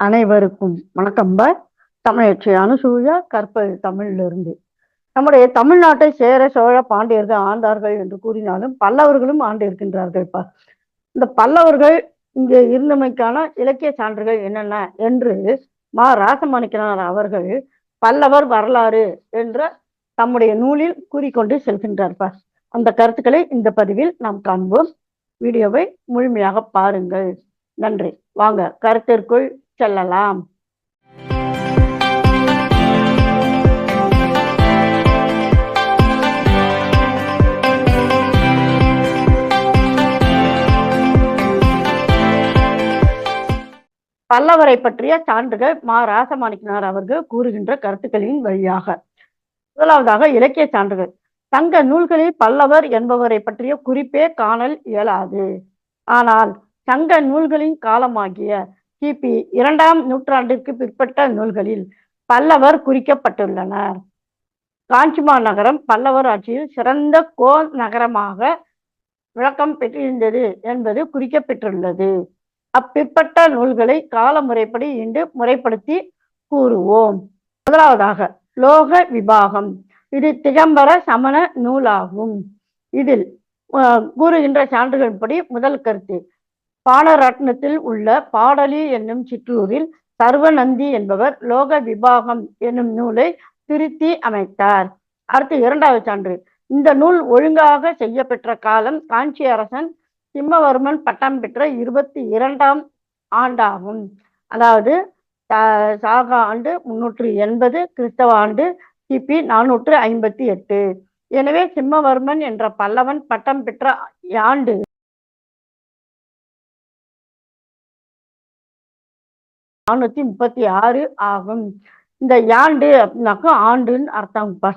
அனைவருக்கும் வணக்கம்ப தமிழச்சி அனுசூயா கற்பது தமிழிலிருந்து. நம்முடைய தமிழ்நாட்டை சேர சோழ பாண்டியர்கள் ஆண்டார்கள் என்று கூறினாலும் பல்லவர்களும் ஆண்டு இருக்கின்றார்கள்ப்பா இந்த பல்லவர்கள் இங்கே இருந்தமைக்கான இலக்கிய சான்றுகள் என்னென்ன என்று மா ராசமாணிக்கனார் அவர்கள் பல்லவர் வரலாறு என்ற தம்முடைய நூலில் கூறிக்கொண்டு செல்கின்றார்ப்பா அந்த கருத்துக்களை இந்த பதிவில் நாம் காண்போம். வீடியோவை முழுமையாக பாருங்கள். நன்றி. வாங்க கருத்திற்குள் செல்லலாம். பல்லவரை பற்றிய சான்றுகள் மா. ராசமாணிக்கனார் அவர்கள் கூறுகின்ற கருத்துக்களின் வழியாக. முதலாவதாக இலக்கிய சான்றுகள். சங்க நூல்களில் பல்லவர் என்பவரை பற்றிய குறிப்பே காணல் இயலாது. ஆனால் சங்க நூல்களின் காலமாகிய கிபி இரண்டாம் நூற்றாண்டிற்கு பிற்பட்ட நூல்களில் பல்லவர் குறிக்கப்பட்டுள்ளனர். காஞ்சிமா நகரம் பல்லவர் ஆட்சியில் சிறந்த கோ நகரமாக விளக்கம் பெற்றிருந்தது என்பது குறிக்கப்பெற்றுள்ளது. அப்பிற்பட்ட நூல்களை கால முறைப்படி இன்று முறைப்படுத்தி கூறுவோம். முதலாவதாக லோக விபாகம். இது திகம்பர சமண நூலாகும். இதில் கூறுகின்ற சான்றுகளின்படி முதல் கருத்து பாலரத்னத்தில் உள்ள பாடலி என்னும் சிற்றூரில் சர்வநந்தி என்பவர் லோக விபாகம் என்னும் நூலை திருத்தி அமைத்தார். அடுத்து இரண்டாவது சான்று. இந்த நூல் ஒழுங்காக செய்யப்பெற்ற காலம் காஞ்சி அரசன் சிம்மவர்மன் பட்டம் பெற்ற இருபத்தி இரண்டாம் ஆண்டாகும். அதாவது சாக ஆண்டு முன்னூற்று எண்பது கிறிஸ்தவ ஆண்டு கிபி நானூற்று ஐம்பத்தி எட்டு. எனவே சிம்மவர்மன் என்ற பல்லவன் பட்டம் பெற்ற ஆண்டு நானூத்தி முப்பத்தி ஆறு ஆகும். இந்த யாண்டு அப்படின்னாக்கா ஆண்டுன்னு அர்த்தம்ப்பா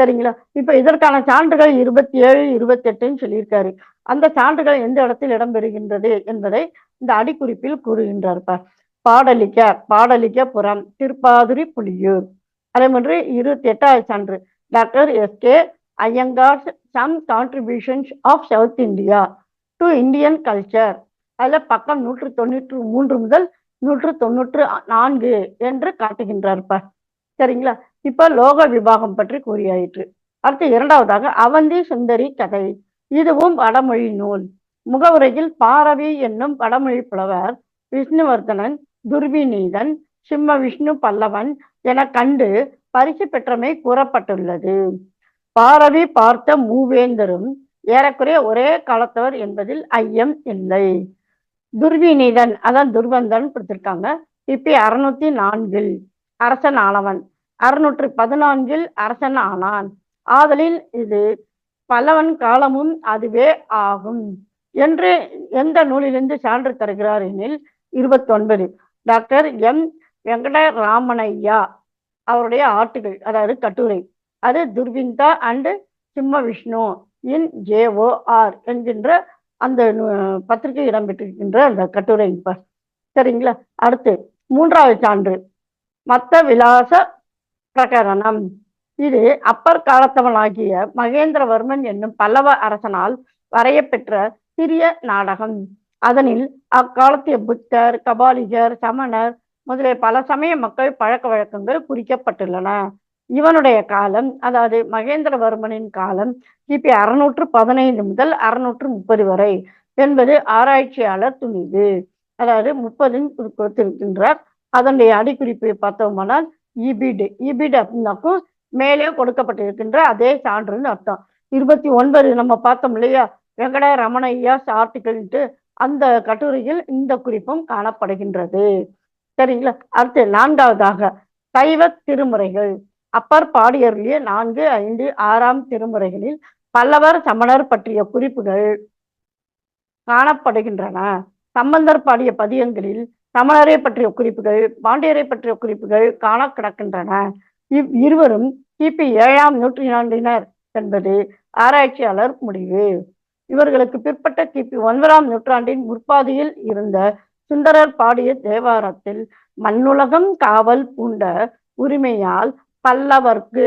சரிங்களா? இப்ப இதற்கான சான்றுகள் இருபத்தி ஏழு இருபத்தி எட்டுன்னு சொல்லியிருக்காரு. அந்த சான்றுகள் எந்த இடத்தில் இடம்பெறுகின்றது என்பதை இந்த அடிக்குறிப்பில் கூறுகின்றார்ப்பா பாடலிக்க பாடலிக்க புறம் திருப்பாதுரி புலியூர். அதே மாதிரி இருபத்தி எட்டாவது சான்று. Doctor S K Iyengar some contributions of South India. To Indian culture. அதில் பக்கம் நூற்று தொண்ணூற்று மூன்று முதல் நூற்று தொண்ணூற்று நான்கு என்று காட்டுகின்றார்ப்பா. சரிங்களா? இப்ப லோக விபாகம் பற்றி கூறியாயிற்று. அடுத்து இரண்டாவதாக அவந்தி சுந்தரி கதை. இதுவும் வடமொழி நூல். முகவுரையில் பாரவி என்னும் வடமொழி புலவர் விஷ்ணுவர்தனன் துர்விநீதன் சிம்ம விஷ்ணு பல்லவன் என கண்டு பரிசு பெற்றமை கூறப்பட்டுள்ளது. பாரவி பார்த்த மூவேந்தரும் ஏறக்குறைய ஒரே காலத்தவர் என்பதில் ஐயம் இல்லை. துர்விநீதன். அதான் துர்வந்தன் கொடுத்திருக்காங்க. கிபி அறுநூத்தி நான்கில் அரசன் ஆனவன் அறுநூற்று பதினான்கில் அரசன் ஆனான் ஆதலில் இது பல்லவன் காலமும் அதுவே ஆகும் என்று எந்த நூலிலிருந்து சான்று தருகிறார் எனில் இருபத்தொன்பது. Doctor M. வெங்கடராமனையா அவருடைய ஆட்டுகள் அதாவது கட்டுரை. அது துர்விந்தா அண்ட் சிம்ம விஷ்ணு இன் ஜேஓஆர் என்கின்ற அந்த பத்திரிகை இடம்பெற்றிருக்கின்ற அந்த கட்டுரை இப்ப. சரிங்களா? அடுத்து மூன்றாவது சான்று. மத்த விலாச பிரகரணம். இது அப்பர் காலத்தவனாகிய மகேந்திரவர்மன் என்னும் பல்லவ அரசனால் வரையப்பெற்ற சிறிய நாடகம். அதனில் அக்காலத்திய புத்தர் கபாலிகர் சமணர் முதலிய பல சமய மக்கள் பழக்க வழக்கங்கள் குறிக்கப்பட்டுள்ளன. இவனுடைய காலம் அதாவது மகேந்திரவர்மனின் காலம் கிபி அறுநூற்று பதினைந்து முதல் அறுநூற்று முப்பது வரை என்பது ஆராய்ச்சியாளர் துணிவு. அதாவது முப்பதுன்னு கொடுத்திருக்கின்றார் அதனுடைய அடிக்குறிப்பை பார்த்தோமானால் இபிடு இபிடு அப்படின்னாக்கும் மேலே கொடுக்கப்பட்டிருக்கின்ற அதே சான்றுன்னு அர்த்தம். இருபத்தி ஒன்பது நம்ம பார்த்தோம் இல்லையா? வெங்கட ரமணையா ஆர்டிகல்ட்டு அந்த கட்டுரையில் இந்த குறிப்பும் காணப்படுகின்றது. சரிங்களா? அடுத்து நான்காவதாக சைவ திருமுறைகள். அப்பர் பாடியருளிய நான்கு ஐந்து ஆறாம் திருமுறைகளில் பல்லவர் சமணர் பற்றிய குறிப்புகள் காணப்படுகின்றன. சம்பந்தர் பாடிய பதியங்களில் சமணரை பற்றிய குறிப்புகள் பாண்டியரை பற்றிய குறிப்புகள் காண கிடக்கின்றன. இவ் இருவரும் கிபி ஏழாம் நூற்றாண்டினர் என்பது ஆராய்ச்சியாளர் முடிவு. இவர்களுக்கு பிற்பட்ட கிபி ஒன்பதாம் நூற்றாண்டின் முற்பாதியில் இருந்த சுந்தரர் பாடிய தேவாரத்தில் மண்ணுலகம் காவல் பூண்ட உரிமையால் பல்லவர்க்கு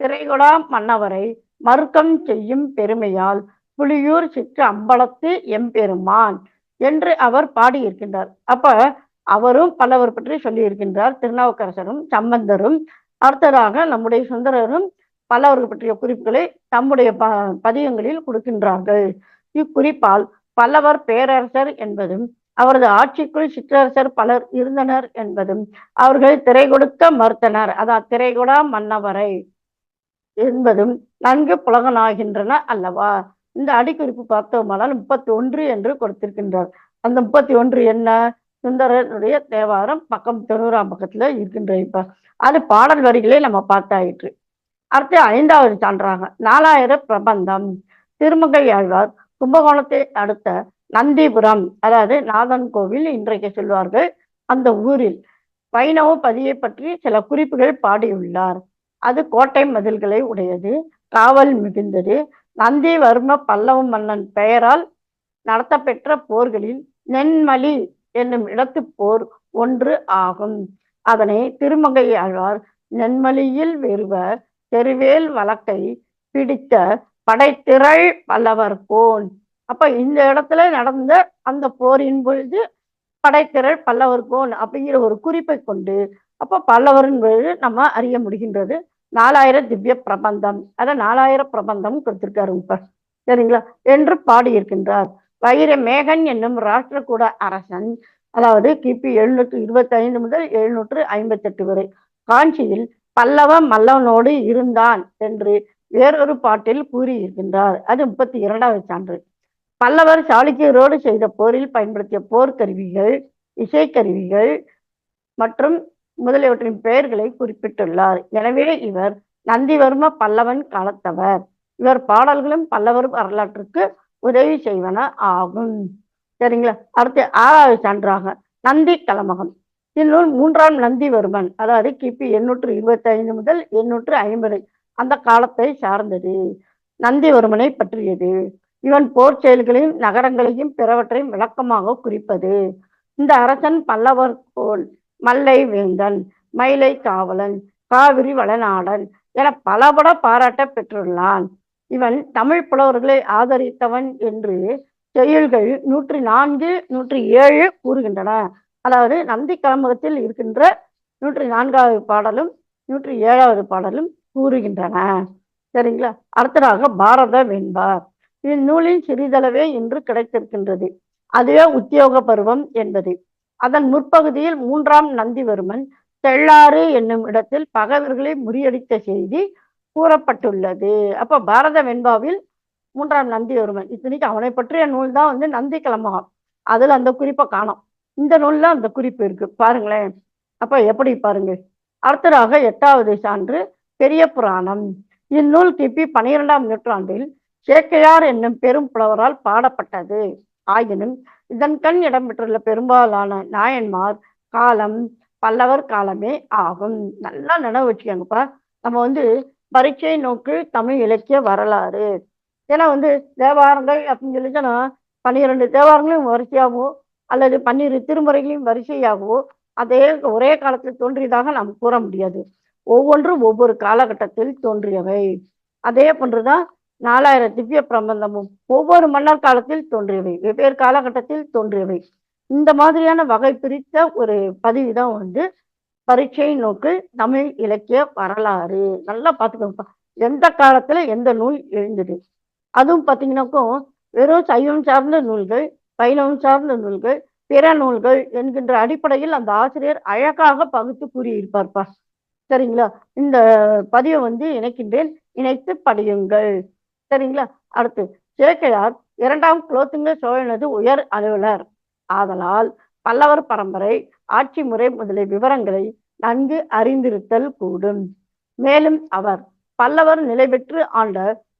திரைகுடா மன்னவரை மறுக்கம் செய்யும் பெருமையால் புலியூர் சிற்று அம்பலத்து எம்பெருமான் என்று அவர் பாடியிருக்கின்றார். அப்ப அவரும் பல்லவர் பற்றி சொல்லியிருக்கின்றார். திருநாவுக்கரசரும் சம்பந்தரும் அடுத்ததாக நம்முடைய சுந்தரரும் பல்லவர்கள் பற்றிய குறிப்புகளை தம்முடைய ப பதியங்களில் கொடுக்கின்றார்கள். இக்குறிப்பால் பல்லவர் பேரரசர் என்பதும் அவரது ஆட்சிக்குள் சிற்றரசர் பலர் இருந்தனர் என்பதும் அவர்கள் திரை கொடுக்க மறுத்தனர் அதான் திரை கொடா மன்னவரை. என்பதும் நன்கு புலகனாகின்றன அல்லவா? இந்த அடிக்குறிப்பு பார்த்தோமானால் முப்பத்தி ஒன்று என்று கொடுத்திருக்கின்றார். அந்த முப்பத்தி ஒன்று என்ன? சுந்தரனுடைய தேவாரம் பக்கம் தொண்ணூறாம் பக்கத்துல இருக்கின்ற இப்ப அது பாடல் வரிகளே நம்ம பார்த்தாயிற்று. அடுத்து ஐந்தாவது சான்றாங்க நாலாயிர பிரபந்தம் திருமங்கை ஆழ்வார் கும்பகோணத்தை அடுத்த நந்திபுரம் அதாவது நாதன் கோவில் இன்றைக்கு சொல்வார்கள் அந்த ஊரில். வைணவ பதியை பற்றி சில குறிப்புகள் பாடியுள்ளார். அது கோட்டை மதில்களை உடையது காவல் மிகுந்தது. நந்திவர்ம பல்லவ மன்னன் பெயரால் நடத்தப்பெற்ற போர்களில் நென்மலி என்னும் இடத்து போர் ஒன்று ஆகும். அதனை திருமங்கை ஆழ்வார் நென்மலியில் வெறுவர் தெருவேல் வழக்கை பிடித்த படைத்திரள் பல்லவர் கோன் அப்ப இந்த இடத்துல நடந்த அந்த போரின் பொழுது படைத்திரள் பல்லவர் கோன் அப்படிங்கிற ஒரு குறிப்பை கொண்டு அப்போ பல்லவர் என்பது நம்ம அறிய முடிகின்றது நாலாயிரம் திவ்ய பிரபந்தம். அதை நாலாயிரம் பிரபந்தம் கொடுத்திருக்காரு இப்ப. சரிங்களா? என்று பாடியிருக்கின்றார். வைர மேகன் என்னும் ராஷ்டிரகூட அரசன் அதாவது கிபி எழுநூற்று இருபத்தி ஐந்து முதல் எழுநூற்று ஐம்பத்தி எட்டு வரை காஞ்சியில் பல்லவ மல்லவனோடு இருந்தான் என்று வேறொரு பாட்டில் கூறியிருக்கின்றார். அது முப்பத்தி இரண்டாவது சான்று. பல்லவர் சாளுக்கியரோடு செய்த போரில் பயன்படுத்திய போர்க்கருவிகள் இசைக்கருவிகள் மற்றும் முதலியவற்றின் பெயர்களை குறிப்பிட்டுள்ளார். எனவே இவர் நந்திவர்ம பல்லவன் காலத்தவர். இவர் பாடல்களும் பல்லவர் வரலாற்றுக்கு உதவி செய்வன ஆகும். சரிங்களா? அடுத்து ஆறாவது சான்றாக நந்தி கலமகம். இந்நூல் மூன்றாம் நந்திவர்மன் அதாவது கிபி எண்ணூற்று இருபத்தி ஐந்து முதல் எண்ணூற்று ஐம்பது அந்த காலத்தை சார்ந்தது. நந்திவர்மனை பற்றியது. இவன் போர் செயல்களையும் நகரங்களையும் பிறவற்றையும் விளக்கமாக குறிப்பது. இந்த அரசன் பல்லவர் போல் மல்லை வேந்தன் மயிலை காவலன் காவிரி வளநாடன் என பலபட பாராட்ட பெற்றுள்ளான். இவன் தமிழ் புலவர்களை ஆதரித்தவன் என்று செயல்கள் நூற்றி நான்கு நூற்றி ஏழு கூறுகின்றன. அதாவது நந்தி கலம்பகத்தில் இருக்கின்ற நூற்றி நான்காவது பாடலும் நூற்றி ஏழாவது பாடலும் கூறுகின்றன. சரிங்களா? அடுத்ததாக பாரத வெண்பார் இந்நூலின் சிறிதளவே இன்று கிடைத்திருக்கின்றது. அதுவே உத்தியோக பருவம் என்பது. அதன் முற்பகுதியில் மூன்றாம் நந்திவர்மன் தெள்ளாறு என்னும் இடத்தில் பகைவர்களை முறியடித்த செய்தி கூறப்பட்டுள்ளது. அப்ப பாரத வெண்பாவில் மூன்றாம் நந்திவர்மன். இத்தனைக்கு அவனை பற்றிய நூல் தான் வந்து நந்தி கிளம்பகம் அதுல அந்த குறிப்பை காணும். இந்த நூல்ல அந்த குறிப்பு இருக்கு. பாருங்களேன். அப்ப எப்படி பாருங்க. அடுத்ததாக எட்டாவது சான்று பெரிய புராணம். இந்நூல் கிபி பனிரெண்டாம் நூற்றாண்டில் சேக்கையார் என்னும் பெரும் புலவரால் பாடப்பட்டது. ஆயினும் இதன் கண் இடம்பெற்றுள்ள பெரும்பாலான நாயன்மார் காலம் பல்லவர் காலமே ஆகும். நல்லா நினைவு வச்சுக்கோங்கப்பா. நம்ம வந்து பரீட்சை நோக்கு தமிழ் இலக்கிய வரலாறு. ஏன்னா வந்து தேவாரங்கள் அப்படின்னு சொல்லிச்சோன்னா பன்னிரெண்டு தேவாரங்களையும் வரிசையாகவோ அல்லது பன்னிரு திருமுறைகளையும் வரிசையாகவோ அதே ஒரே காலத்தில் தோன்றியதாக நாம் கூற முடியாது. ஒவ்வொன்றும் ஒவ்வொரு காலகட்டத்தில் தோன்றியவை. அதே போன்றுதான் நாலாயிரம் திவ்ய பிரபந்தமும் ஒவ்வொரு மன்னர் காலத்தில் தோன்றியவை வெவ்வேறு காலகட்டத்தில் தோன்றியவை. இந்த மாதிரியான வகை பிரித்த ஒரு பதிவு தான் வந்து பரீட்சை நோக்கு தமிழ் இலக்கிய வரலாறு. நல்லா பார்த்துக்கோங்கப்பா. எந்த காலத்துல எந்த நூல் எழுந்தது? அதுவும் பார்த்தீங்கன்னாக்கும் வெறும் சைவம் சார்ந்த நூல்கள் வைணவம் சார்ந்த நூல்கள் பிற நூல்கள் என்கின்ற அடிப்படையில் அந்த ஆசிரியர் அழகாக பகுத்து கூறியிருப்பார்ப்பா. சரிங்களா? இந்த பதிவை வந்து இணைக்கின்றேன். இணைத்து படியுங்கள். சரிங்களா? அடுத்து சேக்கையார் இரண்டாம் குலோத்துங்க சோழனது உயர் அலுவலர். ஆதலால் பல்லவர் பரம்பரை ஆட்சி முறை முதலிய விவரங்களை நன்கு அறிந்திருத்தல் கூடும். மேலும் அவர் பல்லவர் நிலை பெற்று ஆண்ட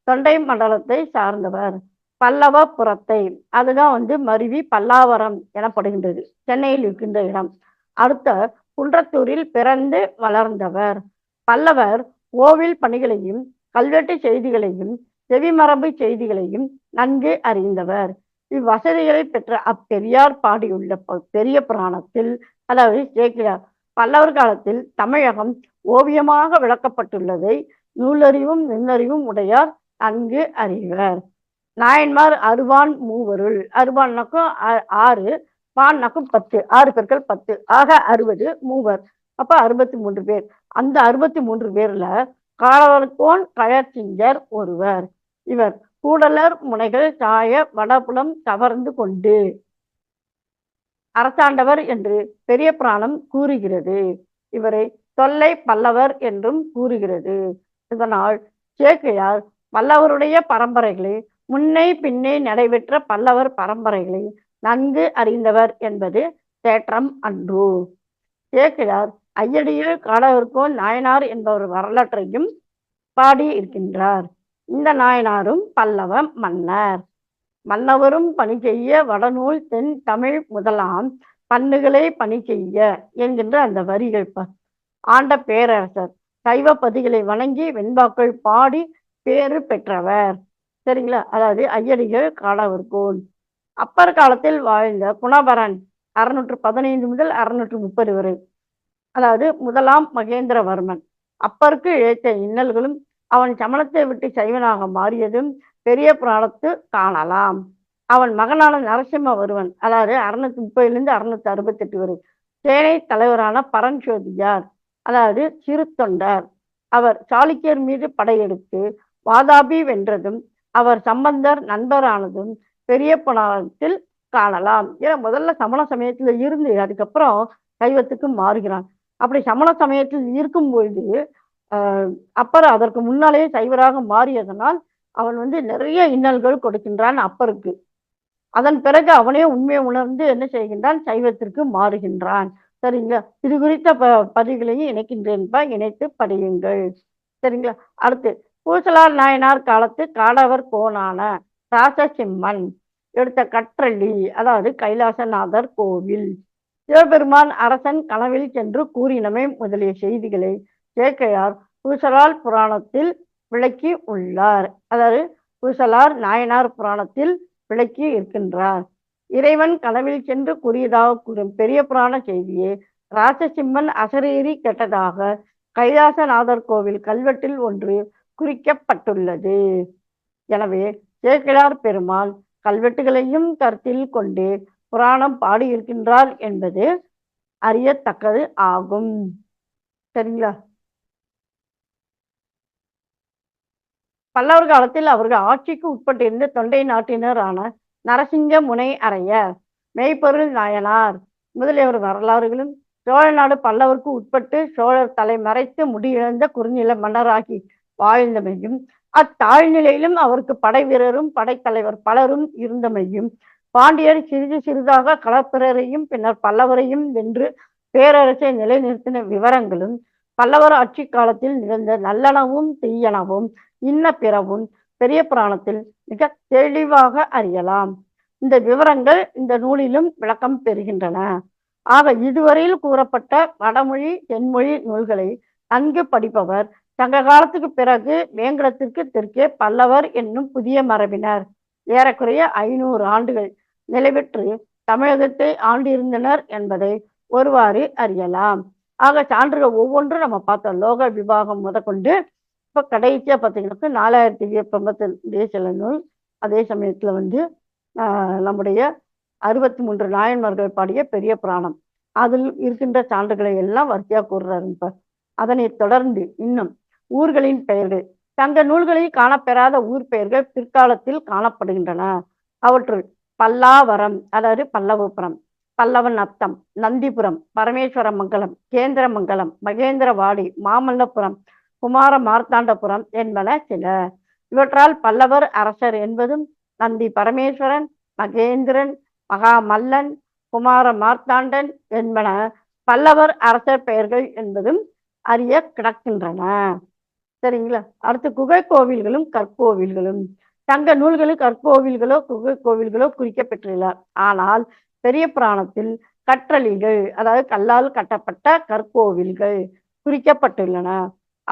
தொண்டை மண்டலத்தை சார்ந்தவர். பல்லவ புறத்தை அதுதான் வந்து மருவி பல்லாவரம் எனப்படுகின்றது. சென்னையில் இருக்கின்ற இடம். அடுத்த குன்றத்தூரில் பிறந்து வளர்ந்தவர். பல்லவர் கோவில் பணிகளையும் கல்வெட்டு செய்திகளையும் செவிமரபு செய்திகளையும் நன்கு அறிந்தவர். இவ்வசதிகளை பெற்ற அப்பெரியார் பாடியுள்ள பெரிய புராணத்தில் அதாவது சேக்கிழார் பல்லவர் காலத்தில் தமிழகம் ஓவியமாக விளக்கப்பட்டுள்ளதை நூலறிவும் நுண்ணறிவும் உடையார் நன்கு அறிவர். நாயன்மார் அருவான் மூவருள் அருவான்னாக்கும் ஆறு பான்னாக்கும் பத்து ஆறு பேர்கள் பத்து ஆக அறுபது மூவர். அப்ப அறுபத்தி மூன்று பேர். அந்த அறுபத்தி மூன்று பேர்ல காலவர்கோன் கயற்சிங்கர் ஒருவர். இவர் கூடலர் முனைகள் சாய வடபுலம் கவர்ந்து கொண்டு அரசாண்டவர் என்று பெரிய புராணம் கூறுகிறது. இவரை தொல்லை பல்லவர் என்றும் கூறுகிறது. இதனால் சேக்கையார் பல்லவருடைய பரம்பரைகளை முன்னே பின்னே நடைபெற்ற பல்லவர் பரம்பரைகளை நன்கு அறிந்தவர் என்பது தேற்றம் அன்று. சேக்கையார் ஐயடியில் காடவர்கோன் நாயனார் என்பவர் வரலாற்றையும் பாடி இருக்கின்றார் இந்த நாயனாரும் பல்லவ மன்னர். மன்னவரும் பணி செய்ய வடநூல் தென் தமிழ் முதலாம் பண்ணுகளை பணி செய்ய என்கின்ற அந்த வரிகள் ஆண்ட பேரரசர். சைவ பதிகளை வணங்கி வெண்பாக்கள் பாடி பேறு பெற்றவர். சரிங்களா? அதாவது ஐயடிகள் காடவர்கோன். அப்பர் காலத்தில் வாழ்ந்த குணபரன் அறுநூற்று பதினைந்து முதல் அறுநூற்று முப்பது வரை. அதாவது முதலாம் மகேந்திரவர்மன். அப்பருக்கு இழைத்த இன்னல்களும் அவன் சமணத்தை விட்டு சைவனாக மாறியதும் பெரிய புராணத்து காணலாம். அவன் மகனான நரசிம்ம வருவன் அதாவது அறுநூத்தி முப்பதுலேருந்து அறுநூத்தி அறுபத்தெட்டு வரை சேனை தலைவரான பரஞ்சோதியார் அதாவது சிறு தொண்டர். அவர் சாளுக்கியர் மீது படையெடுத்து வாதாபி வென்றதும் அவர் சம்பந்தர் நண்பரானதும் பெரிய புராணத்தில் காணலாம். ஏன்னா முதல்ல சமண சமயத்தில் இருந்து அதுக்கப்புறம் சைவத்துக்கு மாறுகிறான். அப்படி சமண சமயத்தில் இருக்கும் பொழுது அப்பர் அதற்கு முன்னாலேயே சைவராக மாறியதனால் அவன் வந்து நிறைய இன்னல்கள் கொடுக்கின்றான் அப்பருக்கு. அதன் பிறகு அவனே உண்மையை உணர்ந்து என்ன செய்கின்றான்? சைவத்திற்கு மாறுகின்றான். சரிங்களா? இது குறித்த ப பதிவுகளையும் இணைக்கின்றேன்பா இணைத்து படியுங்கள். சரிங்களா? அடுத்து பூசலார் நாயனார் காலத்து காடவர் கோனான ராசசிம்மன் எடுத்த கற்றள்ளி அதாவது கைலாசநாதர் கோவில். சிவபெருமான் அரசன் கனவில் சென்று கூறினமே முதலிய செய்திகளை சேக்கையார் பூசலால் புராணத்தில் விளக்கி உள்ளார். அதாவது பூசலார் நாயனார் புராணத்தில் விளக்கி இருக்கின்றார். இறைவன் கனவில் சென்று கூறியதாக கூறும் பெரிய புராண செய்தியே ராசசிம்மன் அசரேறி கெட்டதாக கைலாசநாதர் கோவில் கல்வெட்டில் ஒன்று குறிக்கப்பட்டுள்ளது. எனவே சேக்கிழார் பெருமாள் கல்வெட்டுகளையும் கருத்தில் கொண்டு புராணம் பாடியிருக்கின்றார் என்பது அறியத்தக்கது ஆகும். சரிங்களா? பல்லவர் காலத்தில் அவர்கள் ஆட்சிக்கு உட்பட்டிருந்த தொண்டை நாட்டினரான நரசிங்க முனை அறையர் மெய்ப்பொருள் நாயனார். முதலியவர் வரலாறுகளும் சோழ நாடு பல்லவருக்கு உட்பட்டு சோழர் தலை மறைத்து முடியிழந்த குறுநில மன்னராகி வாழ்ந்தமையும் அத்தாழ்நிலையிலும் அவருக்கு படை வீரரும் படைத்தலைவர் பலரும் இருந்தமையும் பாண்டியர் சிறிது சிறிதாக களப்பிரரையும் பின்னர் பல்லவரையும் வென்று பேரரசை நிலைநிறுத்தின விவரங்களும் பல்லவர் ஆட்சி காலத்தில் நிகழ்ந்த நல்லனவும் தீயனவும் இன்ன பிறவும் பெரிய புராணத்தில் மிக தெளிவாக அறியலாம். இந்த விவரங்கள் இந்த நூலிலும் விளக்கம் பெறுகின்றன. ஆக இதுவரையில் கூறப்பட்ட வடமொழி தென்மொழி நூல்களை நன்கு படிப்பவர் சங்க காலத்துக்கு பிறகு வேங்கடத்திற்கு தெற்கே பல்லவர் என்னும் புதிய மரபினர். ஏறக்குறைய ஐநூறு ஆண்டுகள் நிலைபெற்று தமிழகத்தை ஆண்டிருந்தனர் என்பதை ஒருவாறு அறியலாம். ஆக சான்றுகள் ஒவ்வொன்றும் நம்ம பார்த்தோம் லோக விவாகம் முதற்கொண்டு இப்போ கடைசியாக பார்த்தீங்கன்னா நாலாயிரத்தி எண்பத்தி சில நூல். அதே சமயத்தில் வந்து நம்முடைய அறுபத்தி மூன்று நாயன்மார்கள் பாடிய பெரிய புராணம். அதில் இருக்கின்ற சான்றுகளை எல்லாம் வரிசையாக கூறுறாரு இப்போ. அதனை தொடர்ந்து இன்னும் ஊர்களின் பெயர்கள். தங்க நூல்களில் காணப்பெறாத ஊர் பெயர்கள் பிற்காலத்தில் காணப்படுகின்றன. அவற்றுள் பல்லாவரம் அதாவது பல்லவபுரம் பல்லவன் அத்தம் நந்திபுரம் பரமேஸ்வர மங்கலம் கேந்திரமங்கலம் மகேந்திரவாடி மாமல்லபுரம் குமார மார்த்தாண்டபுரம் என்பன சில. இவற்றால் பல்லவர் அரசர் என்பதும் நந்தி பரமேஸ்வரன் மகேந்திரன் மகாமல்லன் குமார மார்த்தாண்டன் என்பன பல்லவர் அரசர் பெயர்கள் என்பதும் அறிய கிடக்கின்றன. சரிங்களா? அடுத்து குகை கோவில்களும் கற்கோவில்களும். தங்க நூல்களில் கற்கோவில்களோ குகை கோவில்களோ குறிக்கப்பெற்றுள்ளார் ஆனால் பெரிய புராணத்தில் கற்றளிகள் அதாவது கல்லால் கட்டப்பட்ட கற்கோவில்கள் குறிக்கப்பட்டுள்ளன.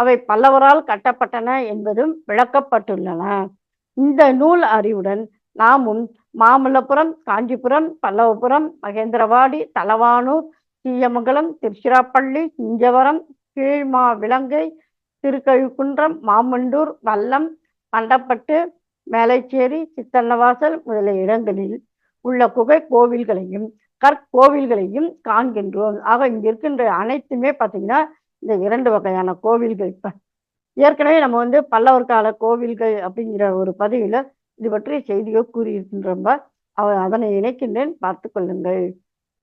அவை பல்லவரால் கட்டப்பட்டன என்பதும் விளக்கப்பட்டுள்ளன. இந்த நூல் அறிவுடன் நாமும் மாமல்லபுரம் காஞ்சிபுரம் பல்லவபுரம் மகேந்திரவாடி தலவானூர் சீயமங்கலம் திருச்சிராப்பள்ளி சிஞ்சவரம் கீழ்மா விலங்கை திருக்கழுக்குன்றம் மாமண்டூர் வல்லம் மண்டப்பட்டு மேலைச்சேரி சித்தன்னவாசல் முதலிய இடங்களில் உள்ள குகை கோவில்களையும் கற்கோவில்களையும் காண்கின்றோம். ஆக இங்க இருக்கின்ற அனைத்துமே பார்த்தீங்கன்னா இந்த இரண்டு வகையான கோவில்கள். இப்ப ஏற்கனவே நம்ம வந்து பல்லவர் கால கோவில்கள் அப்படிங்கிற ஒரு பதிவில் இது பற்றிய செய்தியோ கூறியிருக்கின்றோம்ப. அவ அதனை இணைக்கின்றேன். பார்த்து கொள்ளுங்கள்.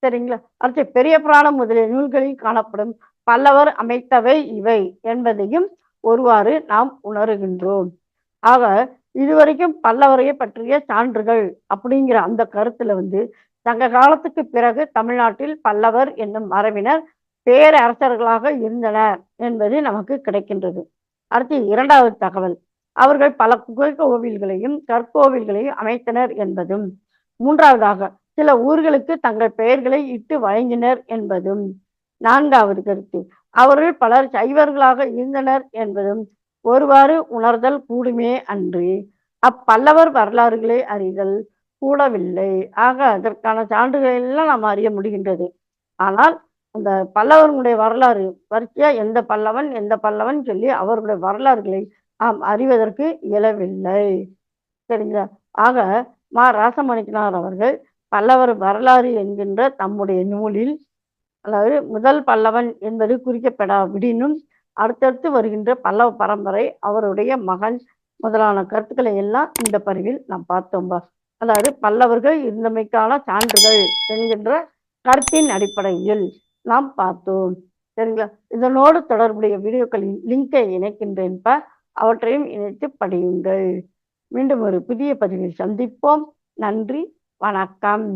சரிங்களா? அடுத்து பெரிய புராணம் முதலிய நூல்களில் காணப்படும் பல்லவர் அமைத்தவை இவை என்பதையும் ஒருவாறு நாம் உணர்கின்றோம். ஆக இதுவரைக்கும் பல்லவரையை பற்றிய சான்றுகள் அப்படிங்கிற அந்த கருத்துல வந்து சங்க காலத்துக்கு பிறகு தமிழ்நாட்டில் பல்லவர் என்னும் மரபினர் பேரரசர்களாக இருந்தனர் என்பது நமக்கு கிடைக்கின்றது. அடுத்து இரண்டாவது தகவல். அவர்கள் பல கோவில்களையும் கற்கோவில்களையும் அமைத்தனர் என்பதும் மூன்றாவதாக சில ஊர்களுக்கு தங்கள் பெயர்களை இட்டு வழங்கினர் என்பதும். நான்காவது கருத்து அவர்கள் பலர் சைவர்களாக இருந்தனர் என்பதும் ஒருவாறு உணர்தல் கூடுமே அன்று அப்பல்லவர் வரலாறுகளை அறிதல் கூடவில்லை. ஆக அதற்கான சான்றுகள் எல்லாம் நாம் அறிய முடிகின்றது. ஆனால் அந்த பல்லவர்களுடைய வரலாறு வரிசையா எந்த பல்லவன் எந்த பல்லவன் சொல்லி அவர்களுடைய வரலாறுகளை நாம் அறிவதற்கு இயலவில்லை. சரிங்களா? ஆக மா. ராசமணிக்கனார் அவர்கள் பல்லவர் வரலாறு என்கின்ற தம்முடைய நூலில் அதாவது முதல் பல்லவன் என்பது குறிக்கப்படாவிடினும் அடுத்தடுத்து வருகின்ற பல்லவ பரம்பரை அவருடைய மகன் முதலான கருத்துக்களை எல்லாம் இந்த பதிவில் நாம் பார்த்தோம் அதாவது பல்லவர்கள் இருந்தமைக்கான சான்றுகள் என்கின்ற கருத்தின் அடிப்படையில் நாம் பார்த்தோம். சரிங்களா? இதனோடு தொடர்புடைய வீடியோக்களின் லிங்கை இணைக்கின்றேன்ப்பா அவற்றையும் இணைத்து படியுங்கள். மீண்டும் ஒரு புதிய பதிவில் சந்திப்போம். நன்றி. வணக்கம்.